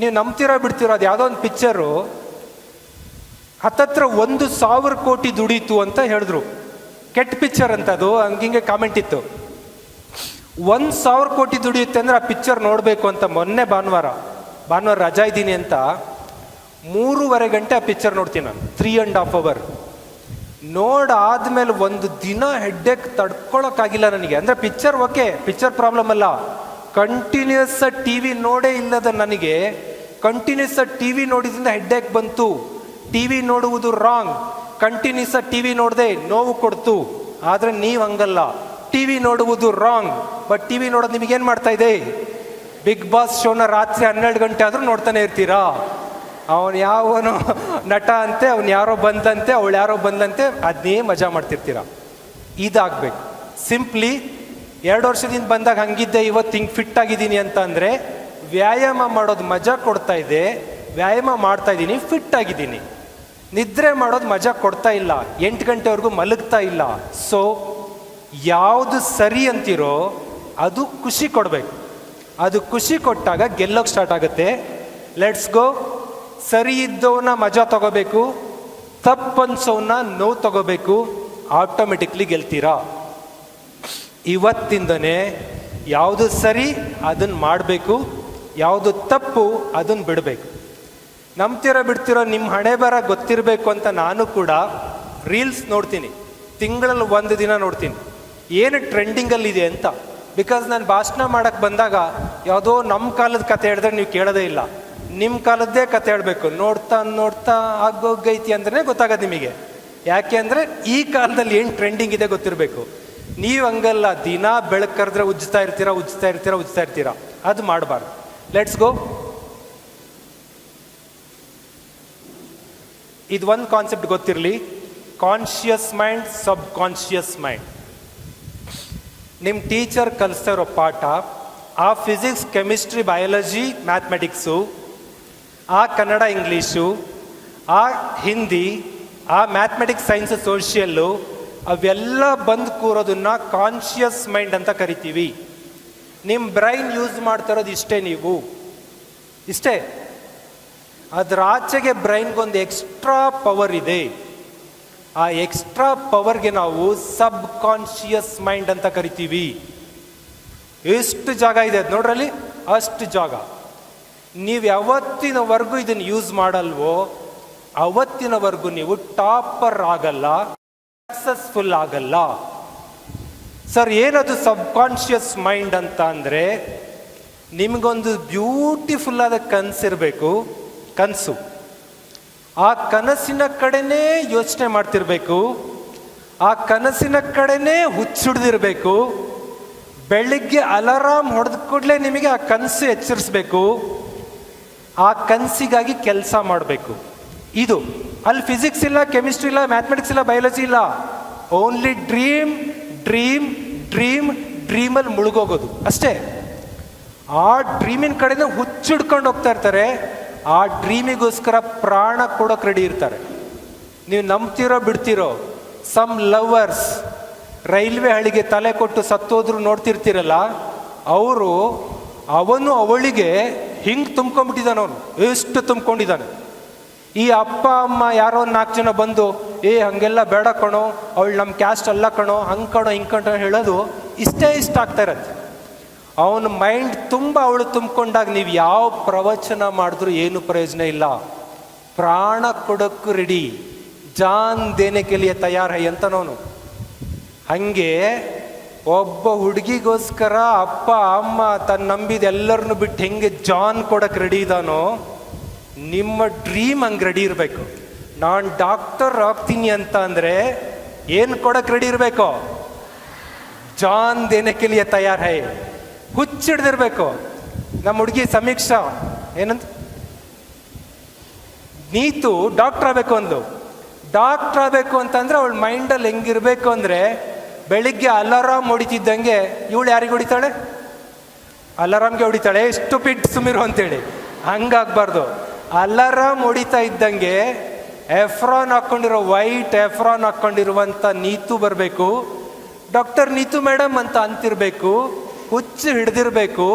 ನೀವು ನಂಬ್ತೀರಾ ಬಿಡ್ತೀರ? ಅದು ಯಾವುದೋ ಒಂದು ಪಿಕ್ಚರು. ಹತ್ತತ್ರ ಒಂದು ಸಾವಿರ ಕೋಟಿ ದುಡೀತು ಅಂತ ಹೇಳಿದ್ರು. ಕೆಟ್ಟ ಪಿಕ್ಚರ್ ಅಂತ ಅದು ಹಂಗಿಂಗೆ ಕಾಮೆಂಟ್ ಇತ್ತು. ಒಂದು ಸಾವಿರ ಕೋಟಿ ದುಡಿಯುತ್ತೆ ಅಂದರೆ ಆ ಪಿಕ್ಚರ್ ನೋಡಬೇಕು ಅಂತ ಮೊನ್ನೆ ಭಾನುವಾರ. ಭಾನುವಾರ ರಜಾ ಇದ್ದೀನಿ ಅಂತ. ಮೂರುವರೆ ಗಂಟೆ ಆ ಪಿಕ್ಚರ್ ನೋಡ್ತೀನಿ ನಾನು. ತ್ರೀ ಆ್ಯಂಡ್ ಹಾಫ್ ಅವರ್ ನೋಡಾದ್ಮೇಲೆ ಒಂದು ದಿನ ಹೆಡ್ಡೇಕ್ ತಡ್ಕೊಳಕ್ಕಾಗಿಲ್ಲ ನನಗೆ. ಅಂದರೆ ಪಿಕ್ಚರ್ ಓಕೆ ಪಿಕ್ಚರ್ ಪ್ರಾಬ್ಲಮ್ ಅಲ್ಲ. ಕಂಟಿನ್ಯೂಸ್ ಟಿ ವಿ ನೋಡೇ ಇಲ್ಲದ ನನಗೆ ಕಂಟಿನ್ಯೂಸ್ ಟಿ ವಿ ನೋಡಿದ್ರಿಂದ ಹೆಡ್ಡೇಕ್ ಬಂತು. ಟಿ ವಿ ನೋಡುವುದು ರಾಂಗ್ ಕಂಟಿನ್ಯೂಸ್ ಟಿ ವಿ ನೋಡದೆ ನೋವು ಕೊಡ್ತು. ಆದರೆ ನೀವು ಹಂಗಲ್ಲ. ಟಿ ವಿ ನೋಡುವುದು ರಾಂಗ್ ಬಟ್ ಟಿ ವಿ ನೋಡೋದು ನಿಮಗೇನು ಮಾಡ್ತಾ ಇದೆ? ಬಿಗ್ ಬಾಸ್ ಶೋನ ರಾತ್ರಿ ಹನ್ನೆರಡು ಗಂಟೆ ಆದರೂ ನೋಡ್ತಾನೆ ಇರ್ತೀರಾ? ಅವನು ಯಾವನು ನಟ ಅಂತೆ, ಅವ್ನು ಯಾರೋ ಬಂದಂತೆ, ಅವಳು ಯಾರೋ ಬಂದಂತೆ ಅದನ್ನೇ ಮಜಾ ಮಾಡ್ತಿರ್ತೀರ? ಇದಾಗಬೇಕು. ಸಿಂಪ್ಲಿ ಎರಡು ವರ್ಷದಿಂದ ಬಂದಾಗ ಹಂಗಿದ್ದೆ, ಇವತ್ತು ಹಿಂಗೆ ಫಿಟ್ ಆಗಿದ್ದೀನಿ ಅಂತ ಅಂದರೆ ವ್ಯಾಯಾಮ ಮಾಡೋದು ಮಜಾ ಕೊಡ್ತಾ ಇದೆ, ವ್ಯಾಯಾಮ ಮಾಡ್ತಾ ಇದ್ದೀನಿ ಫಿಟ್ ಆಗಿದ್ದೀನಿ. ನಿದ್ರೆ ಮಾಡೋದು ಮಜಾ ಕೊಡ್ತಾ ಇಲ್ಲ, ಎಂಟು ಗಂಟೆವರೆಗೂ ಮಲಗ್ತಾ ಇಲ್ಲ. ಸೊ ಯಾವುದು ಸರಿ ಅಂತಿರೋ, ಅದು ಖುಷಿ ಕೊಡಬೇಕು. ಅದು ಖುಷಿ ಕೊಟ್ಟಾಗ ಗೆಲ್ಲೋಕೆ ಸ್ಟಾರ್ಟ್ ಆಗುತ್ತೆ. ಲೆಟ್ಸ್ ಗೋ ಸರಿ ಇದ್ದವನ್ನ ಮಜಾ ತಗೋಬೇಕು ತಪ್ಪನ್ಸೋನ ನೋವು ತಗೋಬೇಕು ಆಟೋಮೆಟಿಕ್ಲಿ ಗೆಲ್ತೀರಾ? ಇವತ್ತಿಂದನೇ ಯಾವುದು ಸರಿ ಅದನ್ನು ಮಾಡಬೇಕು. ಯಾವುದು ತಪ್ಪು ಅದನ್ನು ಬಿಡಬೇಕು. ನಂಬ್ತಿರೋ ಬಿಡ್ತಿರೋ ನಿಮ್ಮ ಹಣೆ ಬರ ಗೊತ್ತಿರಬೇಕು ಅಂತ ನಾನು ಕೂಡ ರೀಲ್ಸ್ ನೋಡ್ತೀನಿ. ತಿಂಗಳಲ್ಲಿ ಒಂದು ದಿನ ನೋಡ್ತೀನಿ. ಏನು ಟ್ರೆಂಡಿಂಗಲ್ಲಿದೆ ಅಂತ. ಬಿಕಾಸ್ ನಾನು ಭಾಷಣ ಮಾಡೋಕ್ಕೆ ಬಂದಾಗ ಯಾವುದೋ ನಮ್ಮ ಕಾಲದ ಕತೆ ಹೇಳಿದ್ರೆ ನೀವು ಕೇಳೋದೇ ಇಲ್ಲ. ನಿಮ್ಮ ಕಾಲದ್ದೇ ಕತೆ ಹೇಳಬೇಕು. ನೋಡ್ತಾ ನೋಡ್ತಾ ಆಗೋಗೈತಿ ಅಂದ್ರೆ ಗೊತ್ತಾಗೋದು ನಿಮಗೆ. ಯಾಕೆ ಅಂದರೆ ಈ ಕಾಲದಲ್ಲಿ ಏನು ಟ್ರೆಂಡಿಂಗ್ ಇದೆ ಗೊತ್ತಿರಬೇಕು. ನೀವು ಹಂಗಲ್ಲ, ದಿನ ಬೆಳಕರೆದ್ರೆ ಉಜ್ಜ್ತಾ ಇರ್ತೀರಾ ಉಜ್ಜ್ತಾ ಇರ್ತೀರಾ ಉಜ್ಜ್ತಾ ಇರ್ತೀರಾ. ಅದು ಮಾಡಬಾರ್ದು. ಲೆಟ್ಸ್ ಗೋ ಇದು ಒಂದು ಕಾನ್ಸೆಪ್ಟ್ ಗೊತ್ತಿರಲಿ. Conscious mind subconscious mind ನಿಮ್ಮ ಟೀಚರ್ ಕಲಿಸ್ತಾ ಇರೋ ಪಾಠ, ಆ ಫಿಸಿಕ್ಸ್ ಕೆಮಿಸ್ಟ್ರಿ ಬಯಾಲಜಿ ಮ್ಯಾಥಮೆಟಿಕ್ಸು ಆ ಕನ್ನಡ ಇಂಗ್ಲೀಷು ಆ ಹಿಂದಿ, ಆ ಮ್ಯಾಥಮೆಟಿಕ್ಸ್ ಸೈನ್ಸ್ ಸೋಷಿಯಲ್ಲು ಅವೆಲ್ಲ ಬಂದು ಕೂರೋದನ್ನ ಕಾನ್ಷಿಯಸ್ ಮೈಂಡ್ ಅಂತ ಕರಿತೀವಿ. ನಿಮ್ಮ ಬ್ರೈನ್ ಯೂಸ್ ಮಾಡ್ತಾ ಇರೋದು ಇಷ್ಟೇ ನೀವು? ಇಷ್ಟೇ? ಅದ್ರ ಆಚೆಗೆ ಬ್ರೈನ್ಗೊಂದು ಎಕ್ಸ್ಟ್ರಾ ಪವರ್ ಇದೆ. ಆ ಎಕ್ಸ್ಟ್ರಾ ಪವರ್ಗೆ ನಾವು ಸಬ್ ಕಾನ್ಶಿಯಸ್ ಮೈಂಡ್ ಅಂತ ಕರಿತೀವಿ. ಎಷ್ಟು ಜಾಗ ಇದೆ ಅದು ನೋಡ್ರಲ್ಲಿ? ಅಷ್ಟು ಜಾಗ. ನೀವು ಯಾವತ್ತಿನವರೆಗೂ ಇದನ್ನು ಯೂಸ್ ಮಾಡಲ್ವೋ, ಅವತ್ತಿನವರೆಗೂ ನೀವು ಟಾಪರ್ ಆಗಲ್ಲ, ಸಕ್ಸಸ್ಫುಲ್ ಆಗಲ್ಲ. ಸರ್ ಏನದು ಸಬ್ ಕಾನ್ಷಿಯಸ್ ಮೈಂಡ್ ಅಂತ ಅಂದರೆ ನಿಮಗೊಂದು ಬ್ಯೂಟಿಫುಲ್ ಆದ ಕನಸಿರಬೇಕು ಕನಸು. ಆ ಕನಸಿನ ಕಡೆನೇ ಯೋಚನೆ ಮಾಡ್ತಿರ್ಬೇಕು, ಆ ಕನಸಿನ ಕಡೆನೇ ಹುಚ್ಚಿಡ್ದಿರಬೇಕು, ಬೆಳಿಗ್ಗೆ ಅಲಾರಾಮ್ ಹೊಡೆದ ಕೂಡಲೇ ನಿಮಗೆ ಆ ಕನಸು ಎಚ್ಚರಿಸ್ಬೇಕು, ಆ ಕನಸಿಗಾಗಿ ಕೆಲಸ ಮಾಡಬೇಕು. ಇದು. ಅಲ್ಲಿ ಫಿಸಿಕ್ಸ್ ಇಲ್ಲ ಕೆಮಿಸ್ಟ್ರಿ ಇಲ್ಲ ಮ್ಯಾಥಮೆಟಿಕ್ಸ್ ಇಲ್ಲ ಬಯಾಲಜಿ ಇಲ್ಲ. ಓನ್ಲಿ ಡ್ರೀಮ್ ಡ್ರೀಮ್ ಡ್ರೀಮ್ ಡ್ರೀಮಲ್ಲಿ ಮುಳುಗೋಗೋದು. ಅಷ್ಟೇ. ಆ ಡ್ರೀಮಿನ ಕಡೆಯಿಂದ ಹುಚ್ಚಿಡ್ಕೊಂಡು ಹೋಗ್ತಾ ಇರ್ತಾರೆ. ಆ ಡ್ರೀಮಿಗೋಸ್ಕರ ಪ್ರಾಣ ಕೊಡೋಕೆ ರೆಡಿ ಇರ್ತಾರೆ. ನೀವು ನಂಬ್ತಿರೋ, ಬಿಡ್ತಿರೋ ಸಮ್ ಲವರ್ಸ್ ರೈಲ್ವೆ ಹಳಿಗೆ ತಲೆ ಕೊಟ್ಟು ಸತ್ತೋದ್ರು ನೋಡ್ತಿರ್ತೀರಲ್ಲ, ಅವರು ಅವನು ಅವಳಿಗೆ ಹಿಂಗೆ ತುಂಬ್ಕೊಂಡ್ಬಿಟ್ಟಿದ್ದಾನೆ ಅವನು. ಎಷ್ಟು ತುಂಬ್ಕೊಂಡಿದ್ದಾನೆ ಈ ಅಪ್ಪ, ಅಮ್ಮ ಯಾರೋ ಒಂದು ನಾಲ್ಕು ಜನ ಬಂದು ಏ, ಹಂಗೆಲ್ಲ ಬೇಡ ಕಣೋ, ಅವಳು ನಮ್ಮ ಕ್ಯಾಸ್ಟ್ ಅಲ್ಲ ಕಣೋ, ಹಂಗೆ ಕಣೋ, ಹಿಂಗೆ ಕಣೋ ಹೇಳೋದು ಇಷ್ಟೇ ಇಷ್ಟ ಆಗ್ತಾ ಇರತ್ತೆ. ಅವನ ಮೈಂಡ್ ತುಂಬ ಅವಳು ತುಂಬಿಕೊಂಡಾಗ ನೀವು ಯಾವ ಪ್ರವಚನ ಮಾಡಿದ್ರೂ ಏನು ಪ್ರಯೋಜನ ಇಲ್ಲ. ಪ್ರಾಣ ಕೊಡೋಕ್ಕೂ ರೆಡಿ ಜಾನ್ ದೇನೆ ಕೆಲಿಯ ತಯಾರ ಅಂತನವನು ಹಂಗೆ ಒಬ್ಬ ಹುಡುಗಿಗೋಸ್ಕರ ಅಪ್ಪ, ಅಮ್ಮ ತನ್ನ ನಂಬಿದ ಎಲ್ಲರನ್ನು ಬಿಟ್ಟು ಹೆಂಗೆ ಜಾನ್ ಕೊಡಕ್ಕೆ ರೆಡಿ ಇದಾನೋ, ನಿಮ್ಮ ಡ್ರೀಮ್ ಹಂಗೆ ರೆಡಿ ಇರಬೇಕು. ನಾನು ಡಾಕ್ಟರ್ ಆಗ್ತೀನಿ ಅಂತ ಅಂದರೆ ಏನು ಕೊಡಕ್ಕೆ ರೆಡಿ ಇರಬೇಕು? ಜಾನ್ ದೇನೆ ಕೆಲಿಯ ತಯಾರ ಹೈ. ಹುಚ್ಚಿಡ್ದಿರ್ಬೇಕು. ನಮ್ಮ ಹುಡುಗಿ ಸಮೀಕ್ಷಾ. ಏನಂತ? ನೀತು ಡಾಕ್ಟರ್ ಆಗಬೇಕು ಅಂದು ಡಾಕ್ಟರ್ ಆಗಬೇಕು ಅಂತಂದ್ರೆ ಅವಳ ಮೈಂಡಲ್ಲಿ ಹೆಂಗಿರಬೇಕು ಅಂದರೆ ಬೆಳಿಗ್ಗೆ ಅಲಾರಾಮ್ ಹೊಡಿತಿದ್ದಂಗೆ ಇವಳು ಯಾರಿಗೆ ಹೊಡಿತಾಳೆ? ಅಲಾರಾಮ್ಗೆ ಹೊಡಿತಾಳೆ. ಎಷ್ಟು ಪಿಟ್ ಸುಮಿರು ಅಂತೇಳಿ. ಹಂಗಾಗ್ಬಾರ್ದು. ಅಲಾರಾಮ್ ಹೊಡಿತಾ ಇದ್ದಂಗೆ ಎಫ್ರಾನ್ ಹಾಕ್ಕೊಂಡಿರೋ ವೈಟ್ ಎಫ್ರಾನ್ ಹಾಕ್ಕೊಂಡಿರುವಂಥ ನೀತು ಬರಬೇಕು. ಡಾಕ್ಟರ್ ನೀತು ಮೇಡಮ್ ಅಂತ ಅಂತಿರಬೇಕು. ಹುಚ್ಚು ಹಿಡಿದಿರಬೇಕು.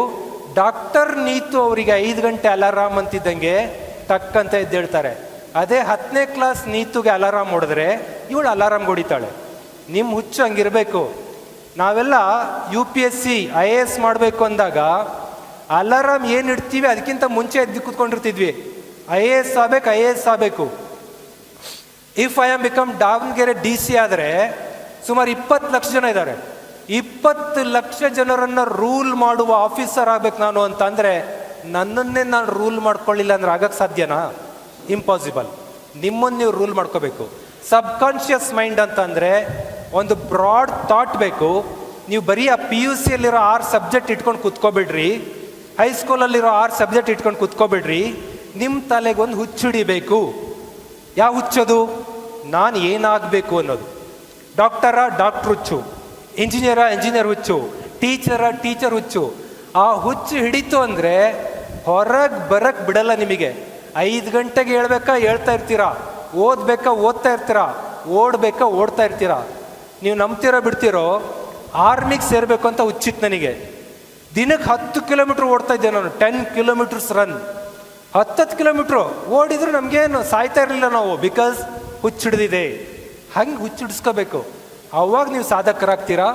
ಡಾಕ್ಟರ್ ನೀತು ಅವರಿಗೆ ಐದು ಗಂಟೆ ಅಲಾರಾಮ್ ಅಂತಿದ್ದಂಗೆ ಟಕ್ಕಂತ ಎದ್ದೇಳ್ತಾರೆ. ಅದೇ ಹತ್ತನೇ ಕ್ಲಾಸ್ ನೀತುಗೆ ಅಲಾರಾಮ್ ಹೊಡೆದ್ರೆ ಇವಳು ಅಲಾರಾಮ್ ಹೊಡಿತಾಳೆ. ನಿಮ್ಮ ಹುಚ್ಚು ಹಂಗಿರಬೇಕು. ನಾವೆಲ್ಲ U P S C, I A S ಮಾಡಬೇಕು ಅಂದಾಗ ಅಲಾರಾಮ್ ಏನು ಇಡ್ತೀವಿ ಅದಕ್ಕಿಂತ ಮುಂಚೆ ಎದ್ದು ಕೂತ್ಕೊಂಡಿರ್ತಿದ್ವಿ. ಐ ಎ ಎಸ್ ಆಗಬೇಕು, ಐ ಎ ಎಸ್ ಆಗಬೇಕು. If I am become Davanagere D C ಆದರೆ ಸುಮಾರು ಇಪ್ಪತ್ತು ಲಕ್ಷ ಜನ ಇದ್ದಾರೆ. ಇಪ್ಪತ್ತು ಲಕ್ಷ ಜನರನ್ನು ರೂಲ್ ಮಾಡುವ ಆಫೀಸರ್ ಆಗ್ಬೇಕು ನಾನು ಅಂತ ಅಂದ್ರೆ ನನ್ನನ್ನೇ ನಾನು ರೂಲ್ ಮಾಡ್ಕೊಳ್ಳಿಲ್ಲ ಅಂದ್ರೆ ಆಗಕ್ಕೆ ಸಾಧ್ಯನಾ? ಇಂಪಾಸಿಬಲ್ ನಿಮ್ಮನ್ನು ನೀವು ರೂಲ್ ಮಾಡ್ಕೋಬೇಕು. ಸಬ್ ಕಾನ್ಷಿಯಸ್ ಮೈಂಡ್ ಅಂತಂದರೆ ಒಂದು ಬ್ರಾಡ್ ಥಾಟ್ ಬೇಕು. ನೀವು ಬರೀ ಆ ಪಿ ಯು ಸಿಯಲ್ಲಿರೋ ಆರು ಸಬ್ಜೆಕ್ಟ್ ಇಟ್ಕೊಂಡು ಕೂತ್ಕೋಬಿಡ್ರಿ. ಹೈಸ್ಕೂಲಲ್ಲಿರೋ ಆರು ಸಬ್ಜೆಕ್ಟ್ ಇಟ್ಕೊಂಡು ಕೂತ್ಕೋಬಿಡ್ರಿ. ನಿಮ್ಮ ತಲೆಗೊಂದು ಹುಚ್ಚಿಡಿಬೇಕು ಯಾವ ಹುಚ್ಚದು? ನಾನು ಏನಾಗಬೇಕು ಅನ್ನೋದು. ಡಾಕ್ಟರ, ಡಾಕ್ಟ್ರ್ ಹುಚ್ಚು. ಇಂಜಿನಿಯರ, ಇಂಜಿನಿಯರ್ ಹುಚ್ಚು. ಟೀಚರ, ಟೀಚರ್ ಹುಚ್ಚು. ಆ ಹುಚ್ಚು ಹಿಡಿತು ಅಂದರೆ ಹೊರಗೆ ಬರಕ್ಕೆ ಬಿಡಲ್ಲ ನಿಮಗೆ. ಐದು ಗಂಟೆಗೆ ಹೇಳ್ಬೇಕಾ ಹೇಳ್ತಾ ಇರ್ತೀರಾ? ಓದ್ಬೇಕಾ ಓದ್ತಾ ಇರ್ತೀರಾ? ಓಡ್ಬೇಕಾ ಓಡ್ತಾ ಇರ್ತೀರಾ? ನೀವು ನಂಬ್ತಿರೋ ಬಿಡ್ತಿರೋ, ಆರ್ಮಿಗೆ ಸೇರಬೇಕು ಅಂತ ಹುಚ್ಚಿತ್ತು ನನಗೆ. ದಿನಕ್ಕೆ ಹತ್ತು ಕಿಲೋಮೀಟ್ರ್ ಓಡ್ತಾ ಇದ್ದೆ ನಾನು. Ten kilometres run. ಹತ್ತತ್ತು ಕಿಲೋಮೀಟ್ರು ಓಡಿದ್ರು ನಮಗೇನು ಸಾಯ್ತಾ ಇರಲಿಲ್ಲ ನಾವು ಬಿಕಾಸ್ ಹುಚ್ಚಿಡ್ದಿದೆ. ಹಂಗೆ ಹುಚ್ಚಿಡಿಸ್ಕೋಬೇಕು. ಅವಾಗ ನೀವು ಸಾಧಕರಾಗ್ತೀರಾ?